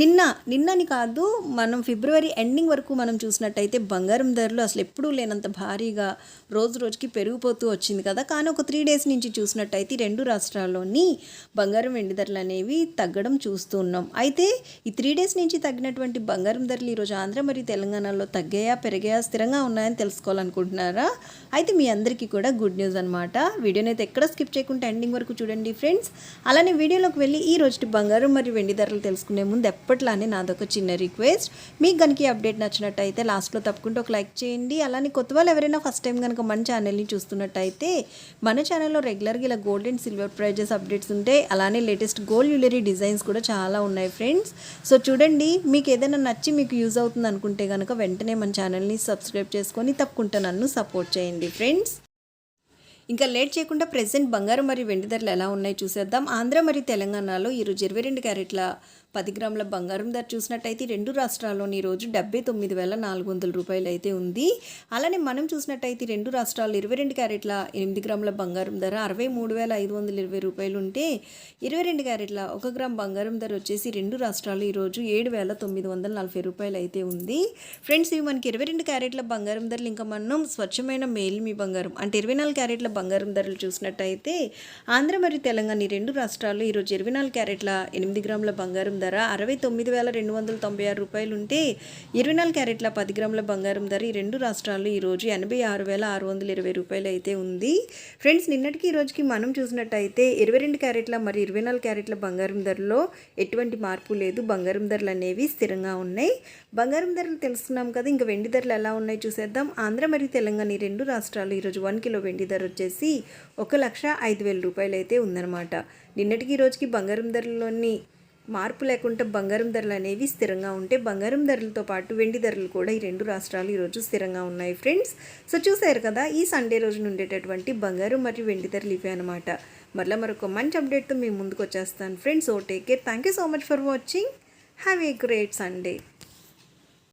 నిన్న నిన్నని కాదు మనం ఫిబ్రవరి ఎండింగ్ వరకు మనం చూసినట్టయితే బంగారం ధరలు అసలు ఎప్పుడూ లేనంత భారీగా రోజు రోజుకి పెరిగిపోతూ వచ్చింది కదా. కానీ ఒక త్రీ డేస్ నుంచి చూసినట్టయితే రెండు రాష్ట్రాల్లోని బంగారం వెండి ధరలు అనేవి తగ్గడం చూస్తూ ఉన్నాం. అయితే ఈ త్రీ డేస్ నుంచి తగ్గినటువంటి బంగారం ధరలు ఈరోజు ఆంధ్ర మరియు తెలంగాణలో తగ్గాయా పెరిగాయా స్థిరంగా ఉన్నాయని తెలుసుకోవాలనుకుంటున్నారా? అయితే మీ అందరికీ కూడా గుడ్ న్యూస్ అనమాట వీడియోని అయితే ఎక్కడ స్కిప్ చేయకుండా ఎండింగ్ వరకు చూడండి ఫ్రెండ్స్ అలానే వీడియోలోకి వెళ్ళి ఈ రోజు బంగారం మరియు వెండి ధరలు తెలుసుకునే ముందు ఎప్పట్లానే నాదొక చిన్న రిక్వెస్ట్. మీకు కనుక ఈ అప్డేట్ నచ్చినట్టయితే లాస్ట్లో తప్పకుండా ఒక లైక్ చేయండి. అలానే కొత్త వాళ్ళు ఎవరైనా ఫస్ట్ టైం కనుక మన ఛానల్ని చూస్తున్నట్టయితే మన ఛానల్లో రెగ్యులర్గా ఇలా gold and silver prices updates ఉంటాయి. అలానే లేటెస్ట్ గోల్డ్ జ్యువెలరీ డిజైన్స్ కూడా చాలా ఉన్నాయి ఫ్రెండ్స్. సో చూడండి మీకు ఏదైనా నచ్చి మీకు యూజ్ అవుతుంది అనుకుంటే కనుక వెంటనే మన ఛానల్ని సబ్స్క్రైబ్ చేసుకొని తప్పకుండా నన్ను సపోర్ట్ చేయండి ఫ్రెండ్స్. ఇంకా లేట్ చేయకుండా ప్రెసెంట్ బంగారం మరియు వెండి ధరలు ఎలా ఉన్నాయో చూసేద్దాం. ఆంధ్ర మరియు తెలంగాణలో ఈరోజు ఇరవై రెండు క్యారెట్ల పది గ్రాముల బంగారం ధర చూసినట్టయితే రెండు రాష్ట్రాల్లోని ఈరోజు డెబ్బై తొమ్మిది వేల నాలుగు వందల రూపాయలు అయితే ఉంది. అలానే మనం చూసినట్టయితే రెండు రాష్ట్రాల్లో ఇరవై రెండు క్యారెట్ల ఎనిమిది గ్రాముల బంగారం ధర అరవై మూడు వేల ఐదు వందల ఇరవై రూపాయలు ఉంటే ఇరవై రెండు క్యారెట్ల ఒక గ్రామ్ బంగారం ధర వచ్చేసి రెండు రాష్ట్రాలు ఈరోజు ఏడు వేల తొమ్మిది వందల నలభై రూపాయలు అయితే ఉంది. ఫ్రెండ్స్ ఇవి మనకి ఇరవై రెండు క్యారెట్ల బంగారం ధరలు. ఇంకా మనం స్వచ్ఛమైన మేల్ మీ బంగారం అంటే ఇరవై నాలుగు క్యారెట్ల బంగారం ధరలు చూసినట్టయితే ఆంధ్ర మరియు తెలంగాణ ఈ రెండు రాష్ట్రాల్లో ఈరోజు ఇరవై నాలుగు క్యారెట్ల ఎనిమిది గ్రాముల బంగారం ధర అరవై తొమ్మిది వేల రెండు వందల తొంభై ఆరు రూపాయలు ఉంటే ఇరవై నాలుగు క్యారెట్ల పది గ్రాముల బంగారం ధర ఈ రెండు రాష్ట్రాల్లో ఈరోజు ఎనభై ఆరు వేల ఆరు వందల ఇరవై రూపాయలు అయితే ఉంది. ఫ్రెండ్స్ నిన్నటికి ఈ రోజుకి మనం చూసినట్టయితే ఇరవై రెండు క్యారెట్ల మరియు ఇరవై నాలుగు క్యారెట్ల బంగారం ధరలో ఎటువంటి మార్పు లేదు. బంగారం ధరలు అనేవి స్థిరంగా ఉన్నాయి. బంగారం ధరలు తెలుసుకున్నాం కదా ఇంకా వెండి ధరలు ఎలా ఉన్నాయి చూసేద్దాం. ఆంధ్ర మరియు తెలంగాణ ఈ రెండు రాష్ట్రాలు ఈరోజు వన్ కిలో వెండి ధర వచ్చేసి ఒక లక్ష ఐదు వేల రూపాయలు అయితే ఉందన్నమాట. నిన్నటికి ఈ రోజుకి బంగారం ధరలోని మార్పు లేకుండా బంగారం ధరలు అనేవి స్థిరంగా ఉంటే బంగారం ధరలతో పాటు వెండి ధరలు కూడా ఈ రెండు రాష్ట్రాలు ఈరోజు స్థిరంగా ఉన్నాయి ఫ్రెండ్స్. సో చూసారు కదా ఈ సండే రోజున ఉండేటటువంటి బంగారం మరియు వెండి ధరలు ఇవే అనమాట మరలా మరొక మంచి అప్డేట్తో మేము ముందుకు వచ్చేస్తాను friends. Oh take care. Thank you so much for watching. Have a great Sunday.